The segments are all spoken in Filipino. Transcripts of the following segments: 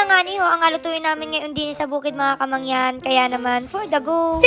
lang nga ni ho, ang alutuin namin ngayon din sa bukid mga kamangyan. Kaya naman, for the go.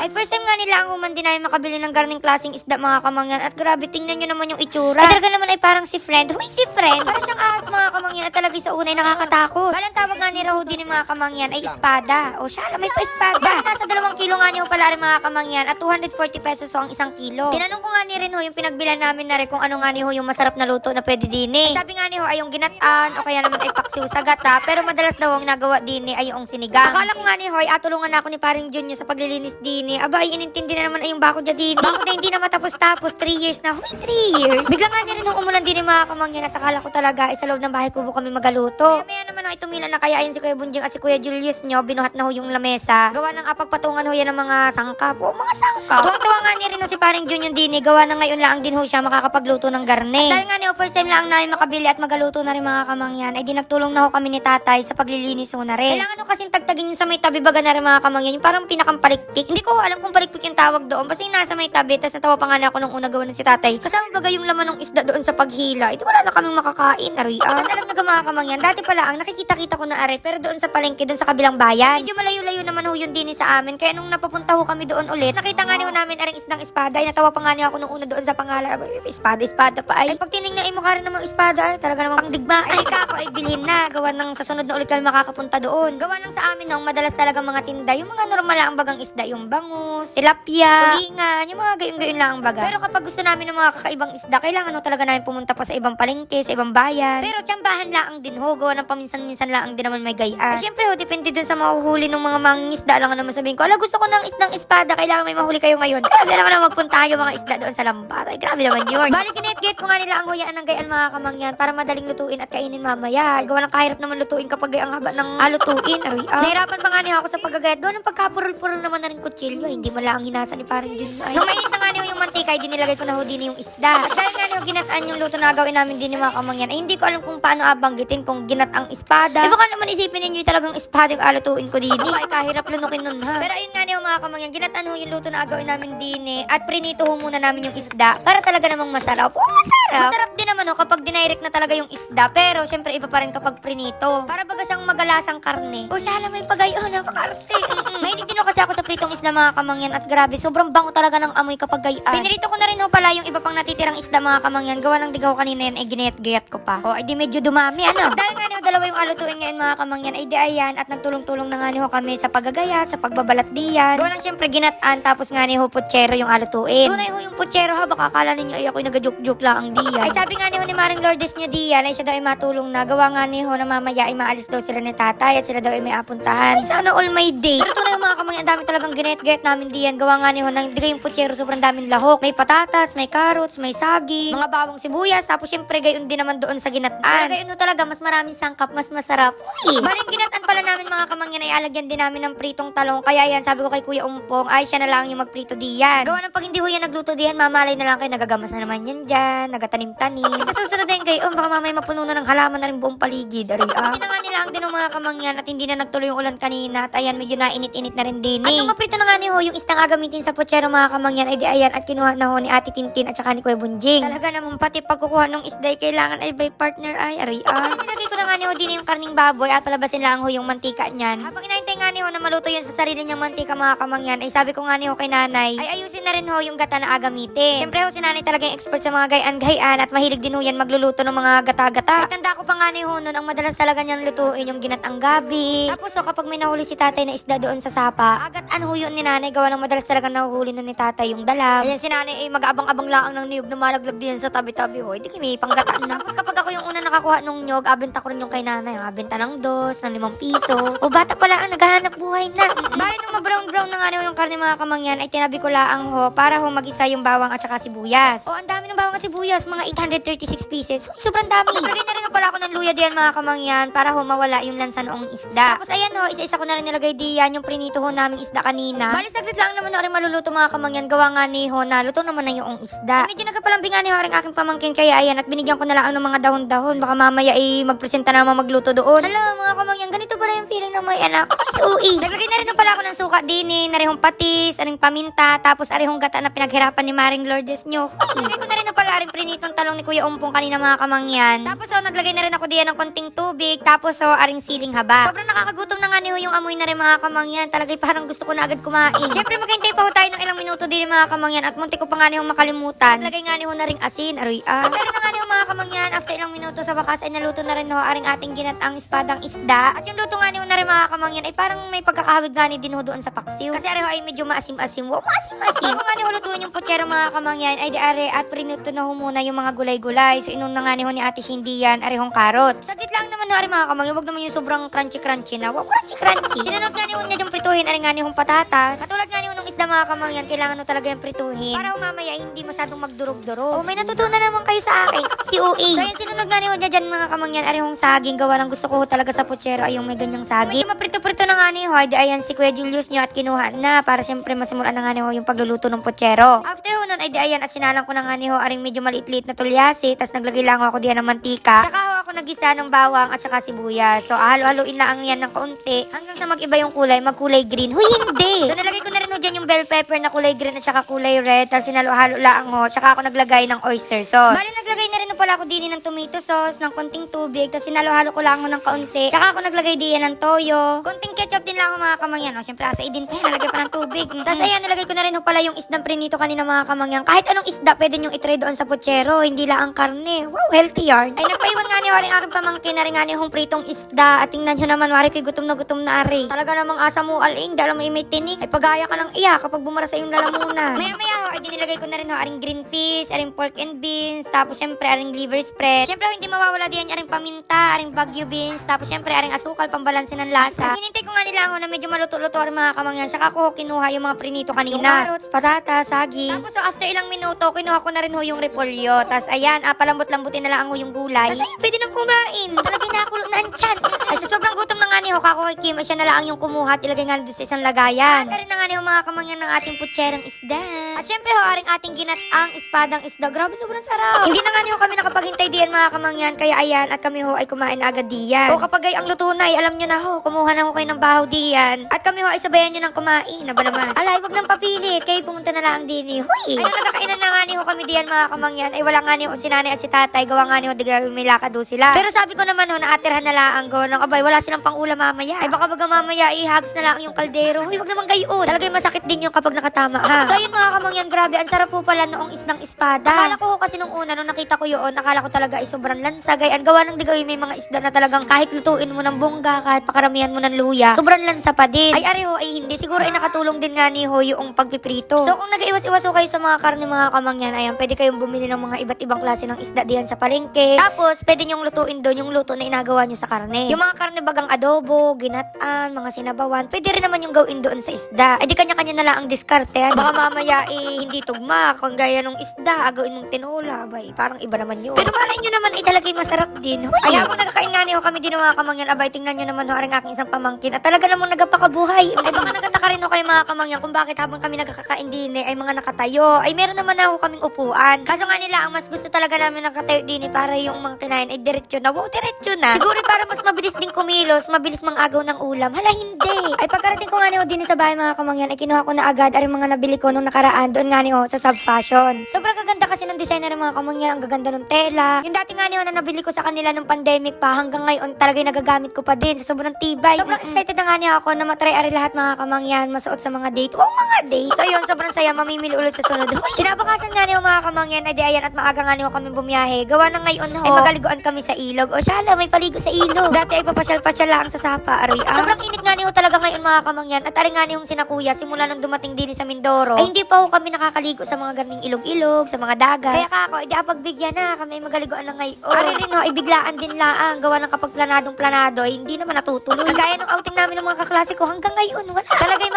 Ay, first time nga nila ang humandi namin makabili ng garning klaseng isda mga kamangyan. At grabe, tingnan nyo naman yung itsura. Ay, talaga naman ay parang si Friend. Huy, si Friend! Para siyang ahas mga kamangyan at talaga sa unay nakakatakot. Balang tawag nga ni Raho din mga kamangyan ay espada. O siya, alam, may pa espada. Nasa dalawang kilo nga niyo pala rin mga kamangyan at 240 pesos ho ang isang kilo. Tinanong ko nga ni rin ho yung pinagbilan namin na rin kung ano nga ni ho yung masarap na luto na pwede din eh. Sabi nga ni ho ay yung ginataan o kaya naman ay paksiw sa gata pero madalas daw ang nagawa din eh ay yung sinigang. Akala ko nga ni ho ay atulungan na ako ni paring Junior sa paglilinis din eh. Aba ay inintindi na naman ay yung bako dyan din. Bako na hindi na matapos-tapos 3 years na. Huy, 3 years? Bigla nga ni rin nung umulan din eh mga kamangyan at akala ko talaga ay sa loob ng bahay kubo kami magaluto. Maya naman ay tumila na kaya ayun si Kuya Bunjing at si Kuya Julius nyo binuhat na ho yung lamesa. Gawa ng apagpatungan ho yan ng mga sangkap. O mga sangkap. Tuwang-tuwa nga ni rin si paring Junior din eh. Gawa na ngayon lang din ho siya makakapagluto ng garne. Dahil nga ni ho first time lang namin makabili at magaluto na rin mga kamangyan ay di nagtulong na ho kami ni tatay sa paglilinis ho na rin. Kailangan ho kasing tagtagin yung sa may tabi baga na rin mga kamangyan. Yung parang pinakang palikpik. Hindi ko alam kung palikpik yung tawag doon. Basta yung nasa may tabi. Tapos natawa pa nga na ako nung una gawa ng si tatay. Kasama baga yung laman ng isda doon sa paghila. Ito wala na kaming makakain. Nariya. Tapos alam na ga, mga kamangyan. Dati pala ang nakikita-kita ko na are. Pero doon sa palengke, doon sa kabilang bayan. Medyo malayo-layo naman ho yun din sa amin. Kaya nung napapunta ho kami doon ulit, nakita nga niyo namin aring isdang espada. Ay natawa pa nga niya ako nung una doon sa pangalan. Espada, espada pa ay. Ay pag tinignan ay mukha rin namang espada ay talaga namang pangdigma. Ay ka ako ay bilhin na. Gawa ng sa sunod na ulit kami makakapunta doon. Gawa ng sa amin nung madalas talaga mga tinda. Yung mga normal lang ang bagang isda. Yung bangus, tilapia, tulingan, yung mga gayon-gayon lang ang baga. Pero kapag gusto namin ng mga kakaibang isda, kailangan ho talaga namin pumunta pa sa ibang palengke, sa ibang bayan. Pero tsambahan lang din ho. Gawa ng paminsan-minsan lang din naman may gayaan. Ay, syempre ho, depende dun sa mahuhuli ng mga mangingisda lang naman sabihin ko. Ala, gusto ko ng isdang espada. Kailangan may mahuli kayo ngayon. Grabe naman na magpunta yung mga isda doon sa lambat. Ay, grabe naman yun. Balik kinit-get ko nga nila ang huyaan ng gayaan mga kamangyan para madaling lutuin at kainin mamaya. Gawa ng kahirap naman lutuin kapag ang haba ng halutuin. Aroy, ah. Nahirapan pa nga niya ako sa paggagayat. Gawa ng pagkapurol-purol naman na rin kutsilyo. Ay, Hindi mo lang ang hinasa ni parang Jun. Ay. Nung mainit na nga niyo yung mantika, ay dinilagay ko na ho din yung isda. At dahil nga niyo ginataan yung luto na gawin namin din yung mga kamangyan, ay hindi ko alam kung paano abanggitin kung ginat ang espada. Eh baka naman isipin ninyo talagang espada yung alutuin ko din. Ay, kahirap lunukin nun ha. Pero ayun nga niyo mga kamangyan, ginatan ho yung luto na agawin namin din eh. At prinito ho muna namin yung isda para talaga namang masarap. Oo, masarap. Masarap din naman ho kapag dinirect na talaga yung isda. Pero syempre iba pa rin kapag prinito. Para baga siyang magalasang karne. O siya may pagayo, napakarte. Mahilig din ho kasi ako sa pritong isda mga kamangyan at grabe, sobrang bango talaga ng amoy kapag gayaan. Pinirito ko na rin ho pala yung iba pang natitirang isda mga kamangyan. Gawa ng digaw kanina yan, ay ginayat-gayat ko pa. O, ay di medyo dumami, ano? Dahil nga niyo dalawa yung alutuin ngayon mga kamangyan, ay di ayan at nagtulong-tulong na nga niyo kami sa paggagayat, sa pagbabalat diyan. Gawa ng syempre ginataan, tapos nga niyo putsero yung alutuin. Tunay ho yung putsero ha, baka akala ninyo ay ako'y nagajuk-juk lang ang diyan. Ay sabi nga niyo ni Maring Lourdes niyo diyan, ay siya daw ay matulong na. Gawa nga niyo na mamaya ay maalis daw sila ni tatay at sila daw ay may apuntahan. Ay sana all my day. Pero tunay yung mga kamangyan, ang dami talagang ginayat-gayat namin diyan. Gawa nga niyo nang digay yung putsero, sobrang daming lahok. May patatas, may carrots, may saging, mga bawang sibuyas, tapos syempre gayon din naman doon sa ginataan. Pero gayon ho talaga, mas maraming sangkap, mas masarap. Uy! Baling ginataan pala namin mga kamangyan ay alagyan din namin ng pritong talong. Kaya yan, sabi ko kay Kuya Umpong, ay siya na lang yung magprito diyan. Gawa ng pag hindi ho yan nagluto diyan, mamalay na lang kayo, nagagamas na naman yan dyan, nagatanim-tanim. Sa susunod din gayon, baka mamaya mapuno na ng halaman na rin buong paligid. Ari, ah. Hindi na nga nila ang din ng mga kamangyan at hindi na nagtuloy yung ulan kanina at ayan, medyo nainit-init na rin din eh. At nung maprito na nga ni ho, yung istang agamitin sa putsero mga kamangyan ay di ayan at kinuha na ho ni Ate Tintin at saka ni Kuya Bunjing. Talaga naman pati pagkukuha ng isday kailangan ay by partner ay ari ay. Nilagay ko na nga ni ho din yung karning baboy at palabasin lang ho yung mantika niyan. Habang inaantay nga ni ho na maluto yun sa sarili niyang mantika mga kamangyan ay sabi ko nga ni ho kay nanay ay ayusin na rin ho yung gata na agamitin. Siyempre ho si nanay talaga yung expert sa mga gayan-gayan at mahilig din ho yan magluluto ng mga gata-gata. At tanda ko pa nga ni ho nun ang madalas talaga niyang lutuin yung ginatang gabi. Tapos ho kapag may nahuli si tatay na isda doon sa sapa, agad ano ho yun ni nanay gawa ng madalas talaga nahuhuli nun ni tatay yung dalag. Ayan si nanay ay mag-abang-abang lang ng niyog na malaglag din sa tabi-tabi ho. Hindi kami panggataan na. Tapos kapag ako yung una nakakuha nung niyog, abenta ko rin yung kay nanay. Abenta ng dos, ng limang piso. O bata pala ang naghahanap buhay na. Bali nung ma-brown-brown na nga na yung karne mga kamangyan, ay tinabi ko laang ho para ho mag-isa yung bawang at saka sibuyas. O ang dami ng bawang at sibuyas, mga 836 pieces. Uy, sobrang dami. Lagay na rin pala ako ng luya diyan mga kamangyan para ho mawala yung lansa noong isda. Tapos ayan ho, isa-isa ko na rin nilagay diyan yung prinito ho naming isda kanina. Bali saglit lang naman ho rin maluluto mga kamangyan. Gawa nga ni ho na luto naman na yung isda. Medyo nagkapalambingan ni ho rin aking pamangkin kaya ayan at binigyan ko na lang ng mga dahon-dahon. Baka mamaya ay magpresenta na naman magluto doon. Hala mga kamangyan, ganito pala yung feeling ng may anak. Suui. Naglagay na rin pala ako ng suka dini, narihong patis, aring paminta, tapos arihong gata na pinaghirapan ni Maring Lourdes nyo. Naglagay ko na rin ho pala aring prinitong talong ni Kuya Umpong kanina mga kamangyan. Tapos oh, naglagay na rin ako diyan ng konting tubig, tapos so, aring siling haba. Sobrang nakakagutom na nga ni yung amoy na rin mga kamangyan. Talagay parang gusto ko na agad kumain. Siyempre maghintay pa ho tayo ng ilang minuto din mga kamangyan at munti ko pa nga ni ho makalimutan. Lagay nga ni ho na ring asin, aroy ah. At meron na nga ni ho mga kamangyan, after ilang minuto sa wakas ay naluto na rin ho aring ating ginatang ispadang isda. At yung luto nga ni ho na rin mga kamangyan ay parang may pagkakahawig nga ni din ho doon sa paksiw. Kasi areho ay medyo maasim-asim. Wow, maasim-asim. Kung nga ni ho lutuin yung putsero mga kamangyan ay di are at prinuto na ho muna yung mga gulay-gulay. So inuna nga ni ho ni Ate Shindy yan, arehong carrots. Saglit lang naman ho are mga kamangyan, wag naman yung sobrang crunchy-crunchy na. Wow, crunchy-crunchy. Sinunod nga ni ho niya yung prituhin, are nga ni hong patatas. Katulad nga ni ho ng isda mga kamangyan, kailangan ho talaga yung prituhin. Para mamaya ay hindi masyadong magdurog-durog. Oh, may natutunan naman kayo sa akin. Si OA. So yan, sinunod nga ni ho niya dyan mga kamangyan, arehong saging. Gawa ng gusto ko ho talaga sa putsero ay yung may ganyang saging. Medyo maprito-prito nga ni ho, ay di ayan si Kuya Julius nyo at kinuha na para syempre masimulan na nga ni yung pagluluto ng putsero. After ho nun ay di ayan at sinalang ko na nga ni aring medyo maliit-liit na tulyasi, tas naglagay lang ako diyan ng mantika. Saka ho ako nagisa ng bawang at saka sibuyas. So halo-haloin lang yan ng kaunti hanggang sa mag-iba yung kulay, magkulay green. Huy, hindi! So nilagay ko na rin ho dyan yung bell pepper na kulay green at saka kulay red, tas sinalo-halo lang ho. Saka ako naglagay ng oyster sauce. Bali naglagay na rin pala ako din ng tomato sauce, ng konting tubig, tas sinalo-halo ko lang ho ng kaunti. Saka ako naglagay din ng toyo. Konting ketchup din lang ako mga kamangyan. O, siyempre asa din yan, nalagay pa ng tubig. Tapos ayan, nalagay ko na rin ho pala yung isdang prinito kanina mga kamangyan. Kahit anong isda, pwede nyo itry doon sa puchero. Hindi lang ang karne. Wow, healthy yarn. Ay, nagpaiwan nga ni Waring aking pamangkin na rin nga ni hong pritong isda. At tingnan nyo naman, Wari, ko'y gutom na gutom na ari. Talaga namang asa mo aling, dahil may may tinig. Ay, pagaya ka ng iya kapag bumara sa iyong lalamunan. Maya-maya ay dinilagay ko na rin ho, aring green peas, aring pork and beans, tapos syempre aring liver spread. Syempre, hindi mawawala diyan aring paminta, aring bagyo beans, tapos syempre aring asukal, pambalansin ng lasa. Hinintay ko nga nila ho na medyo maluto-luto ang mga kamangyan. Saka ko kinuha yung mga prinito kanina. Carrots, patatas, saging. Tapos so, after ilang minuto, kinuha ko na rin ho yung repolyo. Tapos ayan, ah, palambot-lambutin na lang ho yung gulay. Tapos ayun, pwede nang kumain. Nakulo na ang tiyan. Ay, sa sobrang gutom na nga ni ho, kako kay Kim, ay siya na lang yung kumuha at ilagay nga doon sa isang lagayan. Rin na nga ni ho, mga kamangyan ng ating putserang isda. At syempre ho, aring ating ginatang ispadang isda. Grabe, sobrang sarap. Hindi na nga ni ho kami nakapaghintay diyan mga kamangyan, kaya ayan, at kami ho ay kumain agad diyan. O kapag ay ang luto na, ay alam nyo na ho, kumuha na ho kayo ng bahaw diyan. At kami ho ay sabayan nyo ng kumain. Aba naman. Alay, wag nang papilit. Kayo pumunta na lang din eh. Huy! Ay, nung nagkakainan na nga ni ho kami diyan mga kamangyan, ay wala nga ni ho si nanay at si tatay. Gawa nga ni ho, diga may lakad do sila. Pero sabi ko naman ho, naatirhan na lang go ng abay, wala silang pangulam mamaya. Ay baka baga mamaya, ihags na lang yung kaldero. Huy, wag naman gayon. Talagang masakit din yung kapag nakatama ha. So ayun mga kamangyan, grabe, ang sarap po pala noong isdang espada. Akala ko kasi nung una, nung nakita ko yun, akala ko talaga ay sobrang lansa. Gayan, gawa ng digaw may mga isda na talagang kahit lutuin mo ng bongga, kahit pakaramihan mo ng luya, sobrang lansa pa din. Ay areho ay hindi. Siguro ay nakatulong din nga ni ho yung pagpiprito. So kung nag-iwas-iwas ho kayo sa mga karne mga kamangyan, ayan, pwede kayong bumili ng mga iba't ibang klase ng isda diyan sa palengke. Tapos, pwede nyong lutuin doon yung luto na inagawa nyo sa karne. Yung mga karne bagang adobo, ginataan, mga sinabawan, pwede rin naman yung gawin doon sa isda. Ay di kanya-kanya na lang ang diskarte. Ano? Baka mamaya eh, hindi tugma. Kung gaya nung isda, agawin mong tinola. Abay, parang iba naman yun. Pero malay nyo naman, eh, talagang masarap din. Hoy, Ay, habang nagkakain nga niyo kami din mga kamangyan, abay, tingnan nyo naman ho, ang aking isang pamangkin. At talaga namang nagapakabuhay. Ay, baka nagataka rin ho kayo mga kamangyan kung bakit habang kami nagkakain din eh, ay mga nakatayo. Ay, meron naman ako kaming upuan. Kaso nga nila, ang mas gusto talaga namin nakatayo din eh, para yung mga kinain ay diretsyo na. Wow, diretsyo na. Siguro eh, para mas mabilis din kumilos, mabilis mang agaw ng ulam. Hala, hindi. Ay, pagkarating ko nga niyo din sa bahay mga kamangyan, ay kinuha ko na agad ay mga nabili ko nung nakaraan doon nga niyo sa sub fashion. Sobrang gaganda kasi ng designer ng mga kamangyan, ang gaganda ng tela. Yung dati nga niyo na nabili ko sa kanila nung pandemic pa, hanggang ngayon talaga nagagamit ko pa din sa sobrang tibay. Sobrang excited na nga niya ako na matry ari lahat mga kamangyan, masuot sa mga date. Wow, mga date. So yun, sobrang saya, mamimili ulit sa sunod. Hoy, kinabukasan nga niyo mga kamangyan, ay di ayan at maaga nga niyo kami bumiyahe. Gawa na ngayon ho, ay magaliguan kami sa ilog. O syala, may paligo sa ilog. Dati ay papasyal-pasyal lang sa sapa, ari. Ah. Sobrang init nga niyo talaga ngayon mga kamangyan. At ari nga niyong sinakuya, simula nung dumating din sa Mindoro, ay hindi pa ho kami nakakaligo sa mga garning ilog-ilog, sa mga dagat. Kaya ka ako, hindi pagbigyan na, kami magaliguan na ngayon. Ari rin ho, ibiglaan din laang. Gawa ng kapag planadong planado, ay hindi naman natutuloy. Kagaya nung outing namin ng mga kaklase ko, hanggang ngayon, wala. Talaga yung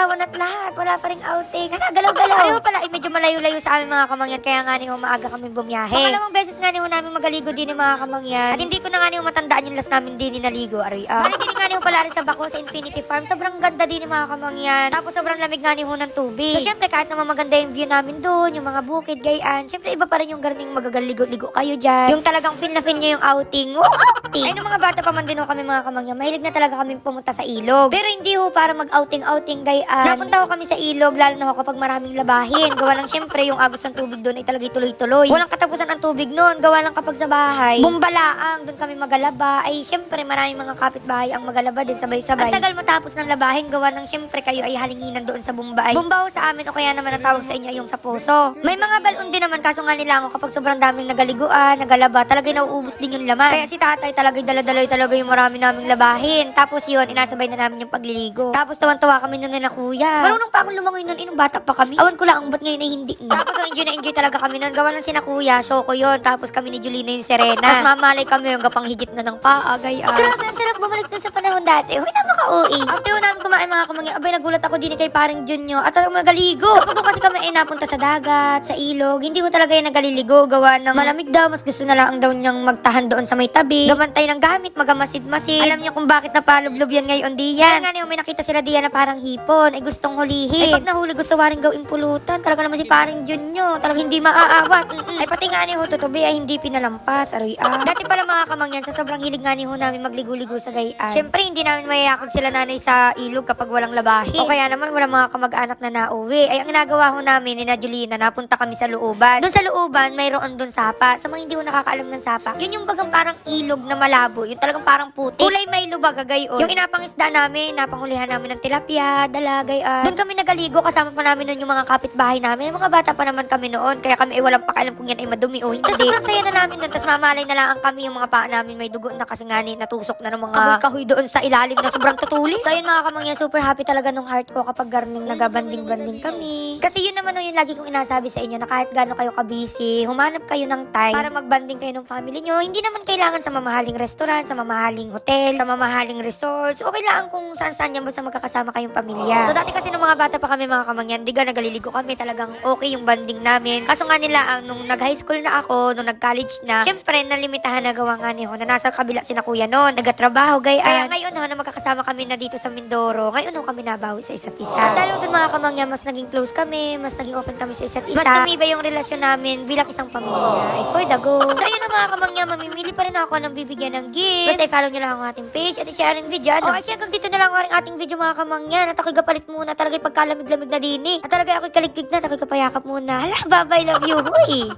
makakapag-asawa na't lahat. Wala pa rin outing. Hala, galaw-galaw. Ano pala, ay medyo malayo-layo sa amin mga kamangyan, kaya nga niyo maaga kami bumiyahe. Pangalawang beses nga niyo namin magaligo din yung mga kamangyan. At hindi ko na nga niyo matandaan yung last namin din naligo, ari. Ah. Bali din nga ni pala rin sa Bako sa Infinity Farm. Sobrang ganda din yung mga kamangyan. Tapos sobrang lamig nga ni ng tubig. So syempre kahit naman maganda yung view namin doon, yung mga bukid, gayaan, syempre iba pa rin yung garning magagaligo-ligo kayo dyan. Yung talagang feel na feel nyo yung outing. Wow, outing! Ay, nung mga bata pa man din kami mga kamangyan, mahilig na talaga kami pumunta sa ilog. Pero hindi ho para mag-outing-outing gayaan. Napunta ho kami sa ilog, lalo na ho kapag maraming labahin. Gawa lang syempre yung agos ng tubig doon ay talaga tuloy-tuloy. Walang katapusan ang tubig noon. Gawa lang kapag sa bahay. Bumbalaang, doon kami magalaba. Ay syempre maraming mga kapitbahay ang magalaba din sabay-sabay. Ang tagal matapos ng labahin, gawa ng syempre kayo ay halinginan doon sa Bombay. Bumba ho sa amin o kaya naman ang tawag sa inyo yung sa puso. May mga balon din naman kaso nga nila ako kapag sobrang daming nagaliguan, nagalaba, talaga nauubos din yung laman. Kaya si tatay talaga daladalay talaga yung marami naming labahin. Tapos yun, inasabay na namin yung pagliligo. Tapos tawan-tawa kami nun na kuya. Marunong pa akong lumangoy nun, inong bata pa kami. Awan ko lang, ba't ngayon ay hindi na. Tapos so, enjoy na enjoy talaga kami nun. Gawa ng sina kuya, Shoko yun. Tapos kami ni Julina yung Serena. Tapos mamalay kami yung gapang higit na ng paa, gaya. Grabe, ang sarap bumalik dun sa panahon dati. Huy, napaka-uwi. After yun namin kumain mga kamangya, abay nagulat ako din kay paring Junyo at talagang magaligo. Kapag ko kasi kami ay napunta sa dagat, sa ilog, hindi ko talaga yung nagaliligo. Gawa ng malamig daw, mas gusto na lang daw niyang magtahan doon sa may tabi. Gamantay ng gamit, magamasid-masid. Alam niyo kung bakit napalublob yan ngayon diyan. Kaya nga niyo, may nakita sila diyan na parang hipon, ay gustong hulihin. Ay pag nahuli, gusto waring gawing pulutan. Talaga naman si paring Junyo, talagang hindi maaawat. Ay pati nga ni ho, tutubi ay hindi pinalampas. Aroy ah. Dati pala mga kamangyan, sa sobrang hilig nga ni ho namin magligo-ligo sa gayaan. Siyempre, hindi namin mayayakag sila nanay sa ilog kapag walang labahin. O kaya naman, walang mga kamag-anak na nauwi. Ay, ang ginagawa ho namin ni na Julina, napunta kami sa looban. Doon sa looban, mayroon doon sapa. Sa mga hindi ho nakakaalam ng sapa, yun yung bagang parang ilog na malabo. Yung talagang parang puti. Kulay may lubag, gayon. Yung inapangisda namin, napangulihan namin ng tilapia, dalagay, ah. Doon kami nagaligo, kasama pa namin noon yung mga kapitbahay namin. Mga bata pa naman kami noon, kaya kami ay walang pakialam kung yan ay madumi o hindi. Tapos sobrang saya na namin doon, tapos mamalay na lang kami yung mga paa namin may dugo na kasi nga ni natusok na ng mga kahoy-kahoy doon sa ilalim na sobrang tutulis. So yun mga kamangyan, super happy talaga nung heart ko kapag garning nagabanding-banding kami. Kasi yun naman yung lagi kong inasabi sa inyo na kahit gaano kayo ka-busy, humanap kayo ng time para magbanding kayo ng family nyo. Hindi naman kailangan sa mamahaling restaurant, sa mamahaling hotel, sa mamahaling resorts. Okay lang kung saan-saan yan basta magkakasama kayong pamilya. So dati kasi nung mga bata pa kami mga kamangyan, diga nagaliligo kami talagang okay yung banding namin. Kaso nga nila, ang nung nag-high school na ako, nung nag-college na, syempre nalimitahan na gawa nga niyo na nasa kabila si na kuya noon, nagatrabaho, gaya. Kaya ngayon ho, na magkakasama kami na dito sa Mindoro, ngayon ho kami nabawi sa isa't isa. At dahil doon mga kamangyan, mas naging close kami, mas naging open kami sa isa't isa. Mas tumibay yung relasyon namin bilang isang pamilya. Ay, for the go. So ayun na mga kamangyan, mamimili pa rin ako ng bibigyan ng gift. Basta i-follow nyo lang ang ating page at i-share ang video. Ano? O, kasi hanggang dito na lang ang ating video mga kamangyan. At ako'y gapalit muna. Talaga pagkalamig-lamig na din eh. At talaga ako'y kaligtig na. At kapayakap muna. Hala, bye-bye, love you. Huy!